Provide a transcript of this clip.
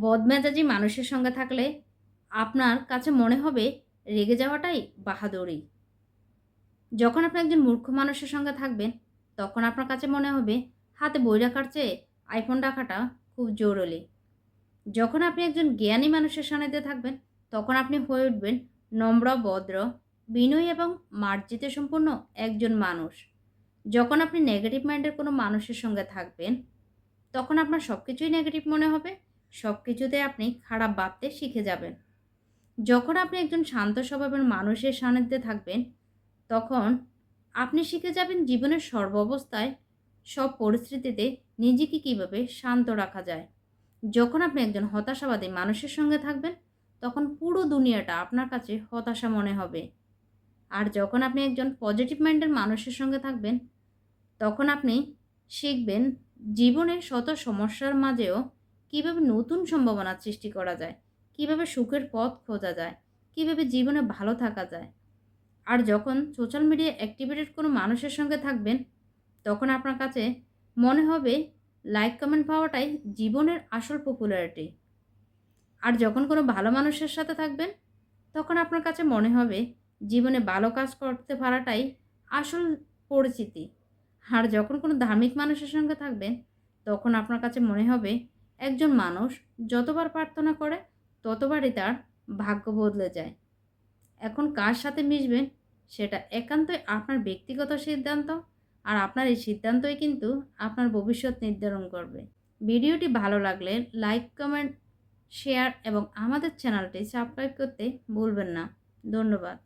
বদমেজাজি মানুষের সঙ্গে থাকলে আপনার কাছে মনে হবে রেগে যাওয়াটাই বাহাদুরি। যখন আপনি একজন মূর্খ মানুষের সঙ্গে থাকবেন, তখন আপনার কাছে মনে হবে হাতে বই রাখার চেয়ে আইফোন রাখাটা খুব জরুরি। যখন আপনি একজন জ্ঞানী মানুষের সান্নিধ্যে থাকবেন, তখন আপনি হয়ে উঠবেন নম্র, ভদ্র, বিনয়ী এবং মার্জিতে সম্পূর্ণ একজন মানুষ। যখন আপনি নেগেটিভ মাইন্ডের কোনো মানুষের সঙ্গে থাকবেন, তখন আপনার সব কিছুই নেগেটিভ মনে হবে। সব কিছুতে আপনি খারাপ ভাবতে শিখে যাবেন। যখন আপনি একজন শান্ত স্বভাবের মানুষের সান্নিধ্যে থাকবেন, তখন আপনি শিখে যাবেন জীবনের সর্বাবস্থায় সব পরিস্থিতিতে নিজেকে কীভাবে শান্ত রাখা যায়। যখন আপনি একজন হতাশাবাদী মানুষের সঙ্গে থাকবেন, তখন পুরো দুনিয়াটা আপনার কাছে হতাশা মনে হবে। আর যখন আপনি একজন পজিটিভ মাইন্ডের মানুষের সঙ্গে থাকবেন, তখন আপনি শিখবেন জীবনের শত সমস্যার মাঝেও কীভাবে নতুন সম্ভাবনার সৃষ্টি করা যায়? কীভাবে সুখের পথ খোঁজা যায়? কীভাবে জীবনে ভালো থাকা যায়? আর যখন সোশ্যাল মিডিয়া অ্যাক্টিভেটেড কোনো মানুষের সঙ্গে থাকবেন, তখন আপনার কাছে মনে হবে লাইক কমেন্ট পাওয়াটাই জীবনের আসল পপুলারিটি আর যখন কোনো ভালো মানুষের সাথে থাকবেন, তখন আপনার কাছে মনে হবে, জীবনে ভালো কাজ করতে পারাটাই আসল পরিচিতি। আর যখন কোনো ধার্মিক মানুষের সঙ্গে থাকবেন, তখন আপনার কাছে মনে হবে একজন মানুষ যতবার প্রার্থনা করে, ততবারই তার ভাগ্য বদলে যায়। এখন কার সাথে মিশবেন সেটা একান্তই আপনার ব্যক্তিগত সিদ্ধান্ত আর আপনার এই সিদ্ধান্তই কিন্তু আপনার ভবিষ্যৎ নির্ধারণ করবে। ভিডিওটি ভালো লাগলে লাইক, কমেন্ট, শেয়ার এবং আমাদের চ্যানেলটি সাবস্ক্রাইব করতে ভুলবেন না। ধন্যবাদ।